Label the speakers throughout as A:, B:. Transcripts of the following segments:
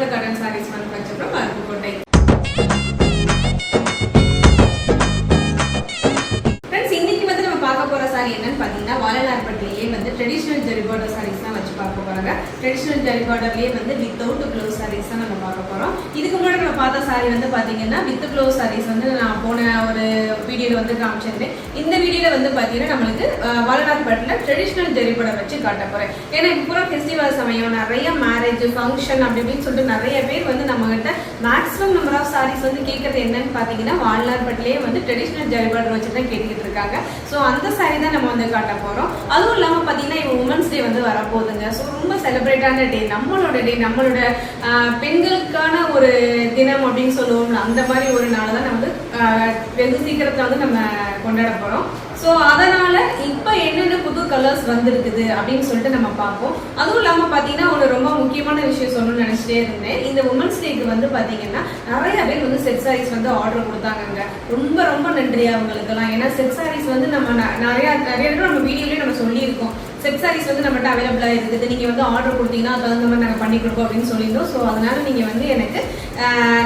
A: verdadero. Sorry என்னன்னு பார்த்தீங்கன்னா வாழலார்பட்டிலேயே வந்து ட்ரெடிஷ்னல் ஜெரி பார்டர் சாரீஸ் தான் வச்சு பார்க்க போகிறாங்க ட்ரெடிஷ்னல் ஜெரி பார்டர்லேயே வந்து வித்தவுட் க்ளோஸ் சாரீஸ் தான் நம்ம பார்க்க போறோம். இதுக்கு முன்னாடி நம்ம பார்த்த சாரி வந்து பார்த்தீங்கன்னா வித் க்ளோஸ் சாரீஸ் வந்து நான் போன ஒரு வீடியோவில் வந்து காமிச்சிருந்தேன். இந்த வீடியோவில் வந்து பார்த்தீங்கன்னா நம்மளுக்கு வாழலார்பட்டில் ட்ரெடிஷ்னல் ஜெரி பார்டர் வச்சு காட்ட போகிறேன் ஏன்னா இப்போ ஃபெஸ்டிவல் சமயம் நிறைய மேரேஜ் ஃபங்க்ஷன் அப்படி இப்படின்னு சொல்லிட்டு நிறைய பேர் வந்து நம்ம கிட்ட மேக்ஸிமம் நம்பர் ஆஃப் சாரீஸ் வந்து கேட்கறது என்னன்னு பார்த்தீங்கன்னா வாழலார்பட்டிலேயே வந்து ட்ரெடிஷ்னல் ஜெரி பார்டர் வச்சு தான் கேட்டுக்கிட்டு இருக்காங்க. ஸோ அந்த சாரி தான் நம்ம வந்து காட்ட போகிறோம் அதுவும் இல்லாமல் பார்த்தீங்கன்னா இப்போ உமன்ஸ் டே வந்து வரப்போகுதுங்க. ஸோ ரொம்ப செலிப்ரேட்டான டே நம்மளோட டே நம்மளோட ஆஹ், பெண்களுக்கான ஒரு தினம் அப்படின்னு சொல்லுவோம்ல அந்த மாதிரி ஒரு நாள் தான் நம்ம வந்து ஆஹ், வெகு சீக்கிரத்தை வந்து நம்ம கொண்டாட போகிறோம் ஸோ அதனால இப்போ என்னென்ன புது கலர்ஸ் வந்திருக்குது அப்படின்னு சொல்லிட்டு நம்ம பார்ப்போம். அதுவும் இல்லாமல் பார்த்தீங்கன்னா ஒரு ரொம்ப முக்கியமான விஷயம் சொல்லணும்னு நினச்சிட்டே இருந்தேன். இந்த உமன்ஸ் டேக்கு வந்து பார்த்தீங்கன்னா நிறைய பேர் வந்து செட் சாரீஸ் வந்து ஆர்டர் கொடுத்தாங்கங்க. ரொம்ப ரொம்ப நன்றி அவங்களுக்கெல்லாம் ஏன்னா செட் சாரீஸ் வந்து நம்ம ந- நிறைய நம்ம வீடியோலேயே நம்ம சொல்லியிருக்கோம். செட் சாரீஸ் வந்து நம்மகிட்ட அவைலபிளாக இருக்குது. நீங்கள் வந்து ஆர்டர் கொடுத்தீங்கன்னா அதுக்கு தகுந்த மாதிரி நாங்கள் பண்ணி கொடுப்போம் அப்படின்னு சொல்லியிருந்தோம். ஸோ அதனால் நீங்கள் வந்து எனக்கு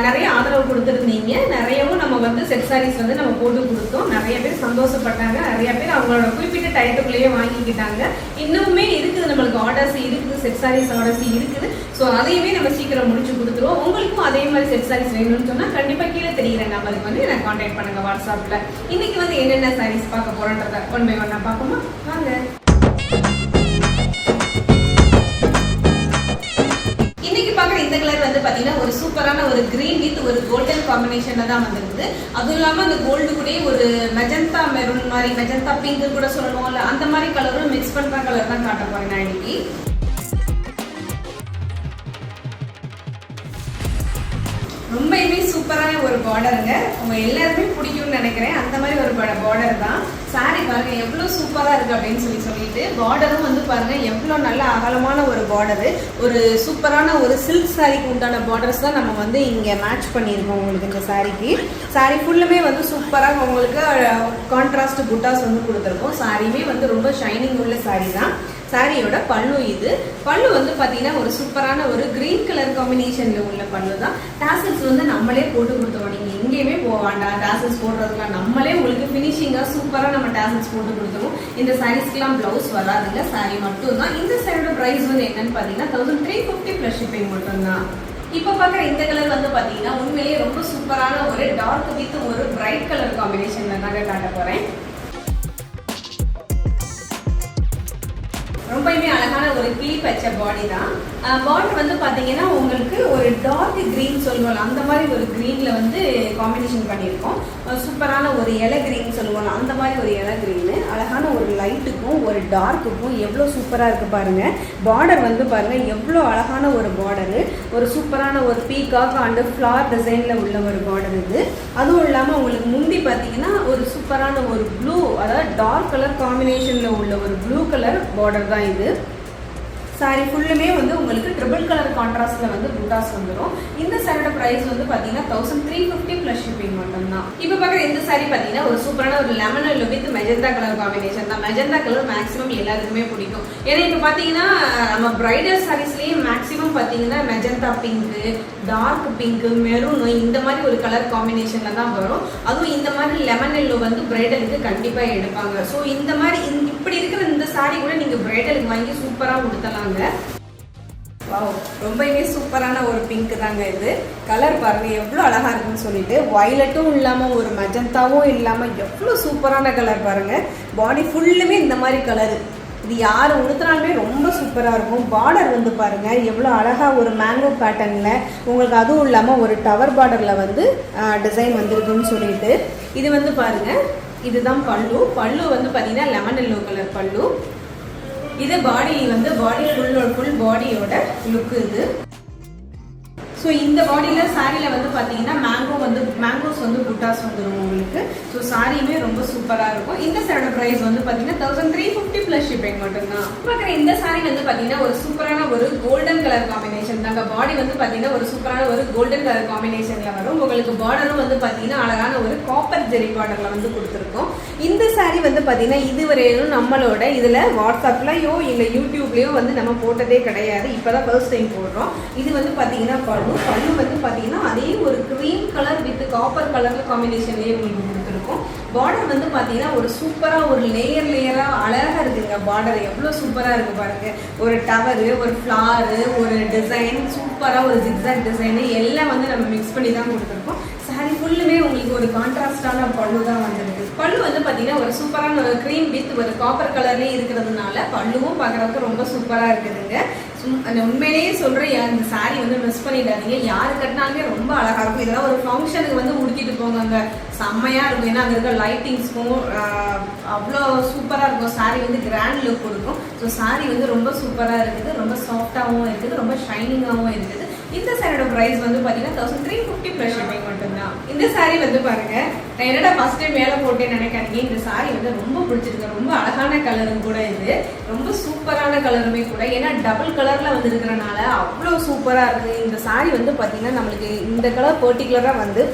A: நிறைய ஆதரவு கொடுத்துருந்தீங்க. நிறையவும் நம்ம வந்து செட் சாரீஸ் வந்து நம்ம போட்டு கொடுத்தோம். நிறைய பேர் சந்தோஷப்பட்டாங்க. நிறைய பேர் அவங்களோட குறிப்பிட்ட டயத்துக்குள்ளேயே வாங்கிக்கிட்டாங்க. இன்னுமே இருக்குது. நம்மளுக்கு ஆர்டர்ஸ் இருக்குது. செட் சாரீஸ் ஆர்டர்ஸ் இருக்குது. ஸோ அதையுமே நம்ம சீக்கிரம் முடிச்சு கொடுத்துருவோம். உங்களுக்கும் அதே மாதிரி செட் சாரீஸ் வேணும்னு சொன்னால் கண்டிப்பாக கீழே தெரிகிற நம்பருக்கு வந்து எனக்கு காண்டாக்ட் பண்ணுங்க வாட்ஸ்அப்பில் இன்றைக்கி வந்து என்னென்ன சாரீஸ் பார்க்க போகிறோன்றத ஒன் பை ஒன்னாக பார்ப்போமா? சூப்பரான ஒரு கிரீன் வித் ஒரு கோல்டன் காம்பினேஷனில் தான் வந்திருக்குது. அதுவும் இல்லாமல் அந்த கோல்டு கூட ஒரு மெஜந்தா மெரூன் மாதிரி மெஜந்தா பிங்க் கூட சொல்லணும்ல அந்த மாதிரி கலரும் மிக்ஸ் பண்ணுற கலர் தான் காட்ட போகிறேன் நான் இன்னைக்கு. ரொம்பவுமே சூப்பரான ஒரு பார்டருங்க உங்க எல்லாருமே பிடிக்கும்னு நினைக்கிறேன். அந்த மாதிரி ஒரு பார்டர் தான். சாரி பாருங்க எவ்வளோ சூப்பராக இருக்குது அப்படின்னு சொல்லி சொல்லிட்டு பார்டரும் வந்து பாருங்க எவ்வளோ நல்ல அகலமான ஒரு பார்டரு ஒரு சூப்பரான ஒரு சில்க் சாரிக்கு உண்டான பார்டர்ஸ் தான் நம்ம வந்து இங்கே மேட்ச் பண்ணியிருக்கோம் உங்களுக்கு இந்த சாரிக்கு சாரி ஃபுல்லுமே வந்து சூப்பராக உங்களுக்கு கான்ட்ராஸ்ட் புட்டாஸ் வந்து கொடுத்துருக்கோம். சாரியுமே வந்து ரொம்ப ஷைனிங் உள்ள சாரி தான். சாரியோட பல்லு இது. பல்லு வந்து பார்த்தீங்கன்னா ஒரு சூப்பரான ஒரு க்ரீன் கலர் காம்பினேஷனில் உள்ள பல்லு தான். டாசல்ஸ் வந்து நம்மளே போட்டு கொடுத்தோம் நீங்கள் எங்கேயுமே போக வேண்டாம். டேசல்ஸ் போடுறதுலாம் நம்மளே உங்களுக்கு ஃபினிஷிங்காக சூப்பராக நம்ம டேசல்ஸ் போட்டு கொடுத்துருவோம். இந்த சாரீஸ்க்கெலாம் ப்ளவுஸ் வராதுங்க சாரி மட்டும் தான் இந்த சாரியோட ப்ரைஸ் வந்து என்னன்னு பார்த்தீங்கன்னா thousand three fifty plus shipping மட்டும்தான். இப்போ பார்க்குற இந்த கலர் வந்து பார்த்தீங்கன்னா உண்மையிலேயே ரொம்ப சூப்பரான ஒரு டார்க் வித் ஒரு பிரைட் கலர் காம்பினேஷனில் தாங்க காட்ட போகிறேன் ரொம்பவுமே அழகான ஒரு கிளி பச்சை பாடி தான். பாடி வந்து பார்த்தீங்கன்னா உங்களுக்கு ஒரு டார்க் க்ரீன் சொல்லுவோம் அந்த மாதிரி ஒரு க்ரீனில் வந்து காம்பினேஷன் பண்ணியிருக்கோம். சூப்பரான ஒரு இலை கிரீன் சொல்லுவோம் அந்த மாதிரி ஒரு இலை கிரீனு அழகான ஒரு லைட்டுக்கும் ஒரு டார்க்குக்கும் எவ்வளோ சூப்பராக இருக்குது பாருங்கள் பார்டர் வந்து பாருங்கள் எவ்வளோ அழகான ஒரு பார்டரு ஒரு சூப்பரான ஒரு பீகாக் அண்டு ஃப்ளார் டிசைனில் உள்ள ஒரு பார்டர் இது. அதுவும் இல்லாமல் உங்களுக்கு முந்தி பார்த்தீங்கன்னா ஒரு சூப்பரான ஒரு ப்ளூ அதாவது டார்க் கலர் காம்பினேஷனில் உள்ள ஒரு ப்ளூ கலர் பார்டர் தான் இது. சாரி ஃபுல்லுமே வந்து உங்களுக்கு ட்ரிபிள் கலர் கான்ட்ராஸ்ட்ல வந்து புட்டாஸ் வந்துடும் இந்த சாரியோட ப்ரைஸ் வந்து பாத்தீங்கன்னா thousand three fifty plus shipping மட்டும்தான். இப்போ பார்க்குற இந்த சாரி பார்த்தீங்கன்னா ஒரு சூப்பரான ஒரு lemon yellow with magenta colour combination தான். மெஜந்தா கலர் மேக்ஸிமம் எல்லாருக்குமே பிடிக்கும். ஏன்னா இப்போ பார்த்தீங்கன்னா நம்ம பிரைடல் சாரீஸ்லயே மேக்ஸிமம் பார்த்தீங்கன்னா magenta pink dark pink maroon இந்த மாதிரி ஒரு கலர் காம்பினேஷன்ல தான் வரும். அதுவும் இந்த மாதிரி லெமன் எல்லோ வந்து பிரைடலுக்கு கண்டிப்பாக எடுப்பாங்க. ஸோ இந்த மாதிரி இந்த- இப்படி இருக்கிற இந்த சாரி கூட நீங்க பிரைடலுக்கு வாங்கி சூப்பரா கொடுத்தலாங்க வாவ் ரொம்பவே சூப்பரான ஒரு பிங்க் தாங்க இது. கலர் பாருங்க எவ்வளோ அழகா இருக்குன்னு சொல்லிட்டு வயலட்டும் இல்லாமல் ஒரு மெஜந்தாவும் இல்லாமல் எவ்வளோ சூப்பரான கலர் பாருங்க. பாடி ஃபுல்லுமே இந்த மாதிரி கலரு இது யார் உடுத்தினாலுமே ரொம்ப சூப்பராக இருக்கும். பார்டர் வந்து பாருங்கள் எவ்வளோ அழகாக ஒரு மேங்கோ பேட்டர்னில் உங்களுக்கு அதுவும் இல்லாமல் ஒரு டவர் பார்டரில் வந்து டிசைன் வந்திருக்குன்னு சொல்லிட்டு. இது வந்து பாருங்கள் இதுதான் பல்லு. பல்லு வந்து பார்த்தீங்கன்னா லெமன் எல்லோ கலர் பல்லு. இது பாடி வந்து பாடி ஃபுல் ஃபுல் பாடியோட லுக் இது. ஸோ இந்த பாடியில் சாரியில் வந்து பார்த்தீங்கன்னா மேங்கோ வந்து மேங்கோஸ் வந்து புட்டாஸ் வந்துடும் உங்களுக்கு. ஸோ சாரியுமே ரொம்ப சூப்பராக இருக்கும். இந்த சாரோட ப்ரைஸ் வந்து பார்த்தீங்கன்னா thousand three fifty plus shipping மட்டும்தான். பார்க்குற இந்த சாரி வந்து பார்த்தீங்கன்னா ஒரு சூப்பரான ஒரு கோல்டன் கலர் காம்பினேஷன் தாங்க. பாடி வந்து பார்த்தீங்கன்னா ஒரு சூப்பரான ஒரு கோல்டன் கலர் காம்பினேஷனில் வரும். உங்களுக்கு பார்டரும் வந்து பார்த்தீங்கன்னா அழகான ஒரு காப்பர் ஜெரி பார்டரில் வந்து கொடுத்துருக்கோம். இந்த சாரி வந்து பார்த்தீங்கன்னா இதுவரையிலும் நம்மளோட இதில் வாட்ஸ்அப்லையோ இல்லை யூடியூப்லேயோ வந்து நம்ம போட்டதே கிடையாது. இப்போ தான் ஃபர்ஸ்ட் டைம் போடுறோம். இது வந்து பார்த்தீங்கன்னா பல்லு பல்லு வந்து பார்த்தீங்கன்னா அதே ஒரு cream colour with copper colour காம்பினேஷன்லேயே உங்களுக்கு கொடுத்துருக்கோம். பார்டர் வந்து பார்த்தீங்கன்னா ஒரு சூப்பராக ஒரு லேயர் லேயராக அழகாக இருக்குங்க பார்டர் எவ்வளோ சூப்பராக இருக்குது பாருங்கள் ஒரு டவரு ஒரு ஃப்ளாரு ஒரு டிசைன் சூப்பராக ஒரு ஜிக்ஸாக் டிசைனு எல்லாம் வந்து நம்ம மிக்ஸ் பண்ணி தான் கொடுத்துருக்கோம். சாரி ஃபுல்லுமே உங்களுக்கு ஒரு கான்ட்ராஸ்டான பல்லு தான் வந்திருக்கு. பல்லு வந்து பார்த்தீங்கன்னா ஒரு சூப்பரான ஒரு க்ரீம் வித் ஒரு காப்பர் கலர்லேயே இருக்கிறதுனால பல்லுவும் பார்க்குறதுக்கு ரொம்ப சூப்பராக இருக்குதுங்க. சும்- அந்த உண்மையிலேயே சொல்கிறேன் இந்த saree வந்து மிஸ் பண்ணிடாதீங்க. யார் கட்டினாலுமே ரொம்ப அழகாக இருக்கும். இதெல்லாம் ஒரு ஃபங்க்ஷனுக்கு வந்து உடுத்திட்டு போங்க செம்மையாக இருக்கும். ஏன்னா அங்கே இருக்க லைட்டிங்ஸ்க்கும் அவ்வளோ சூப்பராக இருக்கும். saree வந்து கிராண்ட் லுக் கொடுக்கும். ஸோ saree வந்து ரொம்ப சூப்பராக இருக்குது. ரொம்ப சாஃப்டாகவும் இருக்குது. ரொம்ப ஷைனிங்காகவும் இருக்குது. இந்த சாரியோட ப்ரைஸ் வந்து பார்த்தீங்கன்னா thousand three fifty plus shipping மட்டும்தான். இந்த சாரீ வந்து பாருங்க நான் என்னடா ஃபர்ஸ்ட் டைம் மேலே போட்டேன்னு நினைக்காதீங்க. இந்த சாரீ வந்து ரொம்ப பிடிச்சிருக்கு. ரொம்ப அழகான கலரும் கூட இது. ரொம்ப சூப்பரான கலருமே கூட. ஏன்னா டபுள் கலரில் வந்து இருக்கிறனால அவ்வளோ சூப்பராக இருக்குது இந்த சாரீ வந்து பார்த்தீங்கன்னா நம்மளுக்கு இந்த கலர் பர்டிகுலராக வந்து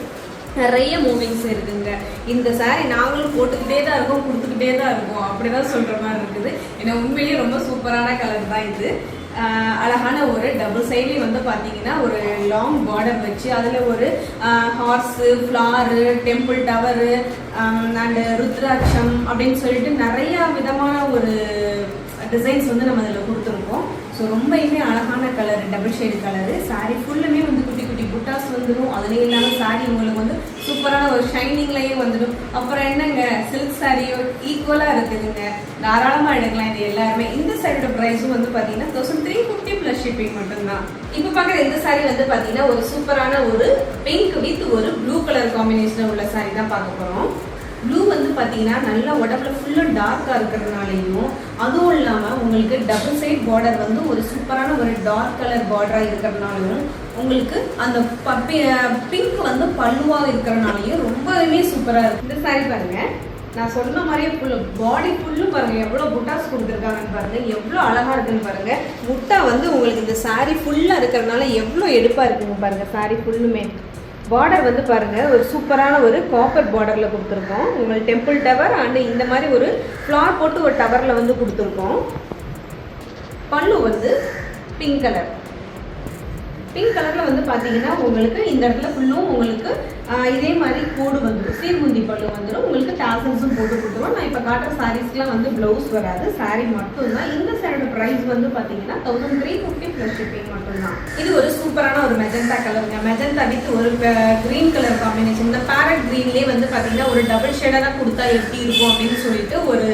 A: நிறைய மூவிங்ஸ் இருக்குங்க. இந்த சாரீ நாங்களும் போட்டுக்கிட்டே தான் இருக்கோம் கொடுத்துக்கிட்டே தான் இருக்கோம். அப்படிதான் சொல்ற மாதிரி இருக்குது. ஏன்னா உண்மையிலேயே ரொம்ப சூப்பரான கலர் தான் இது. அழகான ஒரு டபுள் சைட்லேயும் வந்து பார்த்தீங்கன்னா ஒரு லாங் பார்டர் வச்சு அதில் ஒரு horse flower temple tower and ருத்ராட்சம் அப்படின்னு சொல்லிட்டு நிறையா விதமான ஒரு டிசைன்ஸ் வந்து நம்ம அதில் கொடுத்துருக்கோம். ஸோ ரொம்பயுமே அழகான colour double shade colour sari full வந்து குட்டி குட்டி புட்டாஸ் வந்துடும். அதுலேயும் இல்லாமல் saree உங்களுக்கு வந்து சூப்பரான ஒரு ஷைனிங்லேயே வந்துடும். அப்புறம் என்னங்க? சில்க் சாரியோ ஈக்குவலாக இருக்குதுங்க. தாராளமாக எடுக்கலாம் இது எல்லாருமே. இந்த சாரியோட ப்ரைஸும் வந்து பார்த்தீங்கன்னா thousand three fifty plus shipping மட்டும்தான். இப்போ பார்க்குற இந்த சாரி வந்து பார்த்தீங்கன்னா ஒரு சூப்பரான ஒரு பிங்க் வித் ஒரு ப்ளூ கலர் காம்பினேஷனில் உள்ள சாரி தான் பார்க்க போகிறோம் ப்ளூ வந்து பார்த்தீங்கன்னா நல்லா உடம்புல ஃபுல்லாக டார்க்காக இருக்கிறதுனாலையும் அதுவும் இல்லாமல் உங்களுக்கு டபுள் சைட் பார்டர் வந்து ஒரு சூப்பரான ஒரு டார்க் கலர் பார்டராக இருக்கிறதுனாலும் உங்களுக்கு அந்த பிங்க் வந்து பல்லுவாக இருக்கிறனாலையும் ரொம்பவுமே சூப்பராக இருக்கு. இந்த சாரி பாருங்க. நான் சொன்ன மாதிரியே ஃபுல்லு பாடி ஃபுல்லும் பாருங்க. எவ்வளோ புட்டாஸ் கொடுத்துருக்காங்கன்னு பாருங்க. எவ்வளோ அழகா இருக்குன்னு பாருங்க. முட்டா வந்து உங்களுக்கு இந்த சாரி ஃபுல்லாக இருக்கிறனால எவ்வளோ எடுப்பாக இருக்குங்க பாருங்க. சாரி ஃபுல்லுமே பார்டர் வந்து பாருங்க. ஒரு சூப்பரான ஒரு காப்பர் பார்டரில் கொடுத்துருக்கோம். உங்களுக்கு டெம்பிள் டவர் அண்டு இந்த மாதிரி ஒரு ஃப்ளார் போட்டு ஒரு டவரில் வந்து கொடுத்துருக்கோம். பல்லு வந்து பிங்க் கலர் பிங்க் கலரில் வந்து பார்த்தீங்கன்னா உங்களுக்கு இந்த இடத்துல ஃபுல்லும் உங்களுக்கு இதே மாதிரி கோடு வந்துடும் சீர்முந்தி பல்லு வந்துடும் உங்களுக்கு டாசல்ஸும் போட்டு கொடுத்துருவோம். நான் இப்போ காட்டுற சாரீஸ்க்குலாம் வந்து ப்ளவுஸ் வராது. சாரீ மட்டும்தான். இந்த சாரியோட ப்ரைஸ் வந்து பார்த்தீங்கன்னா thousand three fifty plus shipping மட்டும்தான். இது ஒரு சூப்பரான ஒரு மெஜந்தா கலருங்க மெஜந்தா வித் ஒரு க்ரீன் கலர் காம்பினேஷன் இந்த பேரட் க்ரீன்லேயே வந்து பார்த்தீங்கன்னா ஒரு டபுள் ஷேடாக கொடுத்தா எப்படி இருக்கும் அப்படின்னு சொல்லிட்டு ஒரு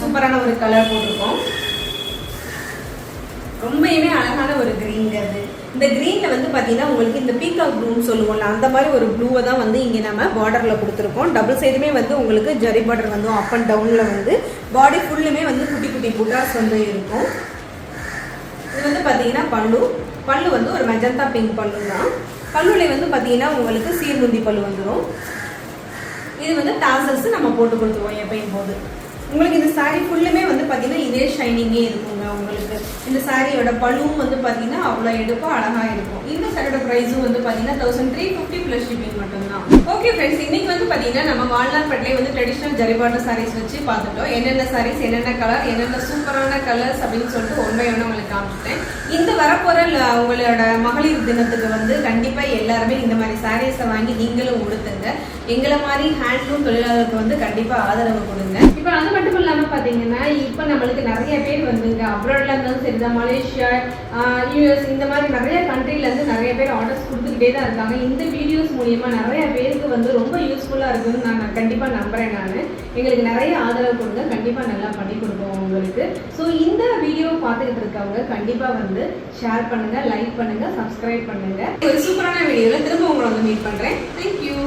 A: சூப்பரான ஒரு கலர் போட்டிருக்கோம். ரொம்பவுமே அழகான ஒரு க்ரீன் வந்து பார்த்தீங்கன்னா உங்களுக்கு இந்த பீகாக் ப்ளூன்னு சொல்லுவோம்ல அந்த மாதிரி ஒரு ப்ளூவை தான் வந்து இங்கே நம்ம பார்டரில் கொடுத்துருக்கோம். டபுள் சைடுமே வந்து உங்களுக்கு ஜரி பார்டர் வந்து அப் அண்ட் டவுனில் வந்து பாடி ஃபுல்லுமே வந்து குட்டி குட்டி புட்டாஸ் வந்து இருக்கும். இது வந்து பார்த்தீங்கன்னா பல்லு. பல்லு வந்து ஒரு மெஜந்தா பிங்க் பல்லு தான். பல்லுல வந்து பார்த்தீங்கன்னா உங்களுக்கு சீர்முந்தி பல்லு வந்துடும் இது வந்து டாசல்ஸ் நம்ம போட்டு கொடுத்துருவோம் எப்பயும் போது உங்களுக்கு இந்த saree ஃபுல்லுமே வந்து பார்த்தீங்கன்னா இதே ஷைனிங்கே இருக்குங்க உங்களுக்கு. இந்த சாரியோட பழுவும் வந்து பார்த்தீங்கன்னா அவ்வளோ எடுப்போம் அழகாக இருக்கும் இந்த சாரியோட ப்ரைஸும் வந்து பார்த்தீங்கன்னா thousand three fifty plus shipping மட்டும்தான். ஓகே ஃப்ரெண்ட்ஸ் இன்னைக்கு வந்து பார்த்தீங்கன்னா நம்ம வாழ்நாள் வாழ்நாள்பட்டிலே வந்து ட்ரெடிஷ்னல் ஜரிபாட்ட சாரீஸ் வச்சு பார்த்துட்டோம். என்னென்ன சாரீஸ் என்னென்ன கலர் என்னென்ன சூப்பரான கலர்ஸ் அப்படின்னு சொல்லிட்டு ஒன்றை ஒன்று உங்களுக்கு காமிச்சிட்டேன். இந்த வரப்போகிற உங்களோட மகளிர் தினத்துக்கு வந்து கண்டிப்பாக எல்லாருமே இந்த மாதிரி சாரீஸை வாங்கி நீங்களும் உடுத்துங்க. எங்களை மாதிரி ஹேண்ட்லூம் தொழிலாளருக்கு வந்து கண்டிப்பாக ஆதரவு கொடுங்க. இப்போ அது மட்டும் பார்த்தீங்கன்னா இப்போ நம்மளுக்கு நிறைய பேர் வந்துங்க அப்ராட்ல இருந்தாலும் சரிதான் மலேசியா யூஎஸ் இந்த மாதிரி நிறைய கண்ட்ரிலேருந்து நிறைய பேர் ஆர்டர்ஸ் கொடுத்துக்கிட்டே தான் இருக்காங்க. இந்த வீடியோஸ் மூலியமா நிறைய பேருக்கு வந்து ரொம்ப யூஸ்ஃபுல்லாக இருக்குன்னு நான் கண்டிப்பாக நம்புகிறேன் நான். எங்களுக்கு நிறைய ஆதரவு கொடுங்க. கண்டிப்பாக நல்லா பண்ணி கொடுப்போம் உங்களுக்கு. ஸோ இந்த வீடியோ பார்த்துக்கிட்டு இருக்கவங்க கண்டிப்பாக வந்து ஷேர் பண்ணுங்கள் லைக் பண்ணுங்கள் சப்ஸ்கிரைப் பண்ணுங்கள் ஒரு சூப்பரான வீடியோவில் திரும்ப உங்களை வந்து மீட் பண்ணுறேன் தேங்க்யூ